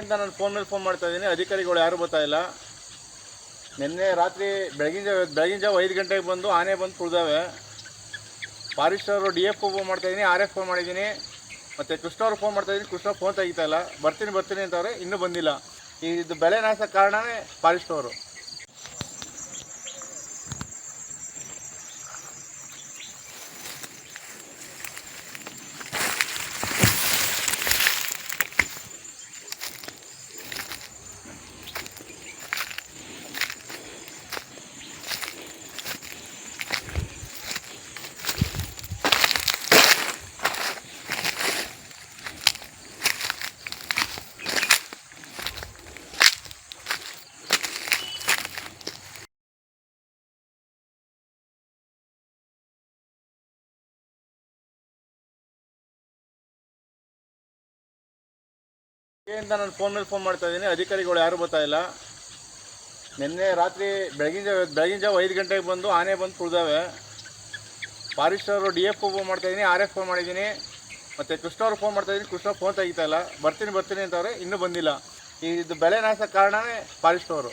ಅಂತ ನಾನು ಫೋನ್ ಮೇಲೆ ಫೋನ್ ಮಾಡ್ತಾ ಇದ್ದೀನಿ. ಅಧಿಕಾರಿಗಳು ಯಾರು ಬರ್ತಾ ಇಲ್ಲ. ನಿನ್ನೆ ರಾತ್ರಿ ಬೆಳಗಿನ ಜಾವ ಬೆಳಗಿನ ಜಾವ ಐದು ಗಂಟೆಗೆ ಬಂದು ಆನೆ ಬಂದು ತುಳಿದಾವೆ. ಫಾರಿಸ್ಟ್ ಅವರು ಡಿ ಎಫ್ ಫೋನ್ ಮಾಡ್ತಾ ಇದ್ದೀನಿ, ಆರ್ ಎಫ್ ಫೋನ್ ಮಾಡಿದ್ದೀನಿ. ಮತ್ತು ಕೃಷ್ಣ ಅವ್ರು ಫೋನ್ ಮಾಡ್ತಾ ಇದ್ದೀನಿ, ಕೃಷ್ಣ ಫೋನ್ ತೆಗಿತಾ ಇಲ್ಲ. ಬರ್ತೀನಿ ಬರ್ತೀನಿ ಅಂತವ್ರೆ ಇನ್ನೂ ಬಂದಿಲ್ಲ. ಇದು ಬೆಳೆ ನಾಶ ಕಾರಣವೇ ಫಾರೆಸ್ಟ್ ಅವರು. ಅಂತ ನಾನು ಫೋನ್ ಮೇಲೆ ಫೋನ್ ಮಾಡ್ತಾ ಇದ್ದೀನಿ. ಅಧಿಕಾರಿಗಳು ಯಾರು ಬರ್ತಾ ಇಲ್ಲ. ನಿನ್ನೆ ರಾತ್ರಿ ಬೆಳಗಿನ ಜಾವ ಬೆಳಗಿನ ಜಾವ ಐದು ಗಂಟೆಗೆ ಬಂದು ಆನೆ ಬಂದು ತುಳಿದಾವೆ. ಫಾರಿಸ್ಟ್ ಅವರು ಡಿ ಎಫ್ ಫೋನ್ ಮಾಡ್ತಾ ಇದ್ದೀನಿ, ಆರ್ ಎಫ್ ಫೋನ್ ಮಾಡಿದ್ದೀನಿ. ಮತ್ತು ಕೃಷ್ಣ ಅವ್ರು ಫೋನ್ ಮಾಡ್ತಾ ಇದ್ದೀನಿ, ಕೃಷ್ಣ ಫೋನ್ ತೆಗಿತಾ ಇಲ್ಲ. ಬರ್ತೀನಿ ಬರ್ತೀನಿ ಅಂತವ್ರೆ ಇನ್ನೂ ಬಂದಿಲ್ಲ. ಇದು ಬೆಳೆ ನಾಶ ಕಾರಣವೇ ಫಾರಿಸ್ಟ್ ಅವರು.